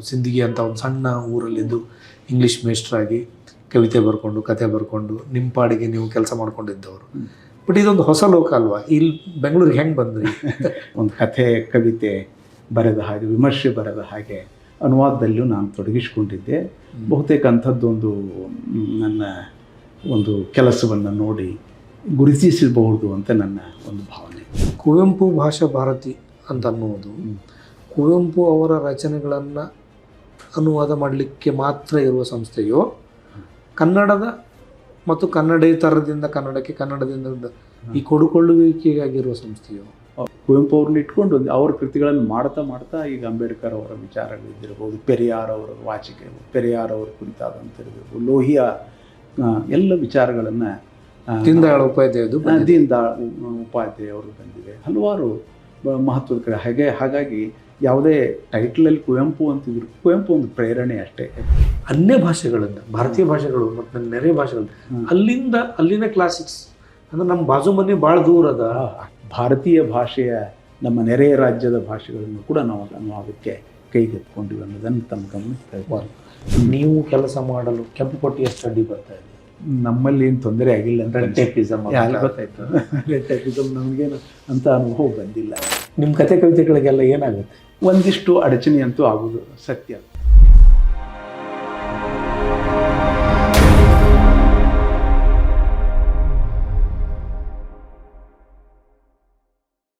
ಸಿಂದಗಿ ಅಂತ ಒಂದು ಸಣ್ಣ ಊರಲ್ಲಿದ್ದು ಇಂಗ್ಲೀಷ್ ಮೇಸ್ಟ್ರಾಗಿ ಕವಿತೆ ಬರ್ಕೊಂಡು ಕತೆ ಬರ್ಕೊಂಡು ನಿಮ್ಮ ಪಾಡಿಗೆ ನೀವು ಕೆಲಸ ಮಾಡ್ಕೊಂಡಿದ್ದವರು. ಬಟ್ ಇದೊಂದು ಹೊಸ ಲೋಕ ಅಲ್ವಾ? ಇಲ್ಲಿ ಬೆಂಗಳೂರಿಗೆ ಹೆಂಗೆ ಬಂದ್ರಿ? ಒಂದು ಕಥೆ ಕವಿತೆ ಬರೆದ ಹಾಗೆ ವಿಮರ್ಶೆ ಬರೆದ ಹಾಗೆ ಅನುವಾದದಲ್ಲೂ ನಾನು ತೊಡಗಿಸಿಕೊಂಡಿದ್ದೆ. ಬಹುತೇಕ ಅಂಥದ್ದೊಂದು ನನ್ನ ಒಂದು ಕೆಲಸವನ್ನು ನೋಡಿ ಗುರುತಿಸಬಹುದು ಅಂತ ನನ್ನ ಒಂದು ಭಾವನೆ. ಕುವೆಂಪು ಭಾಷಾ ಭಾರತಿ ಅಂತ ಅನ್ನುವುದು. ಕುವೆಂಪು ಅವರ ರಚನೆಗಳನ್ನು ಅನುವಾದ ಮಾಡಲಿಕ್ಕೆ ಮಾತ್ರ ಇರುವ ಸಂಸ್ಥೆಯು ಕನ್ನಡದ ಮತ್ತು ಕನ್ನಡೇತರದಿಂದ ಕನ್ನಡಕ್ಕೆ ಕನ್ನಡದಿಂದ ಈ ಕೊಡುಕೊಳ್ಳುವಿಕೆಗಾಗಿರುವ ಸಂಸ್ಥೆಯು. ಕುವೆಂಪು ಅವ್ರನ್ನ ಇಟ್ಕೊಂಡು ಒಂದು ಅವ್ರ ಕೃತಿಗಳನ್ನು ಮಾಡ್ತಾ ಮಾಡ್ತಾ ಈಗ ಅಂಬೇಡ್ಕರ್ ಅವರ ವಿಚಾರಗಳಿದ್ದಿರ್ಬೋದು ಪೆರಿಯಾರ್ ಅವರ ವಾಚಿಕೆ ಪೆರಿಯಾರ್ ಅವರ ಕುರಿತಾದಂತಿರ್ಬೋದು ಲೋಹಿಯ ಎಲ್ಲ ವಿಚಾರಗಳನ್ನು ದೀನದಾಳ ಉಪಾಧ್ಯಾಯದು ದೀನದಾಳ ಉಪಾಧ್ಯಾಯ ಅವರು ಬಂದಿದೆ. ಹಲವಾರು ಮಹತ್ವದ ಕಡೆ ಹಾಗೆ ಹಾಗಾಗಿ ಯಾವುದೇ ಟೈಟ್ಲಲ್ಲಿ ಕುವೆಂಪು ಅಂತಿದ್ರು. ಕುವೆಂಪು ಒಂದು ಪ್ರೇರಣೆ ಅಷ್ಟೇ. ಅನ್ಯ ಭಾಷೆಗಳನ್ನು ಭಾರತೀಯ ಭಾಷೆಗಳು ಮತ್ತು ನೆರೆ ಭಾಷೆಗಳು ಅಲ್ಲಿಂದ ಅಲ್ಲಿನ ಕ್ಲಾಸಿಕ್ಸ್ ಅಂದ್ರೆ ನಮ್ಮ ಬಾಜು ಮನೆ ಭಾಳ ದೂರ ಅದ. ಭಾರತೀಯ ಭಾಷೆಯ ನಮ್ಮ ನೆರೆಯ ರಾಜ್ಯದ ಭಾಷೆಗಳನ್ನು ಕೂಡ ನಾವು ಅನುವಾದಕ್ಕೆ ಕೈಗೆತ್ಕೊಂಡಿವಿ ಅನ್ನೋದನ್ನು ತಮ್ಮ ಗಮನಕ್ಕೆ. ನೀವು ಕೆಲಸ ಮಾಡಲು ಕೆಂಪು ಕೊಟ್ಟಿಯ ಸ್ಟಡಿ ಬರ್ತಾ ಇದೆ. ನಮ್ಮಲ್ಲಿ ಏನು ತೊಂದರೆ ಆಗಿಲ್ಲ ಅಂತ ನಮಗೇನು ಅಂತ ಅನುಭವ ಬಂದಿಲ್ಲ. ನಿಮ್ಮ ಕತೆ ಕವಿತೆಗಳಿಗೆಲ್ಲ ಏನಾಗುತ್ತೆ? ಒಂದಿಷ್ಟು ಅಡಚಣೆ ಅಂತೂ ಆಗೋದು ಸತ್ಯ.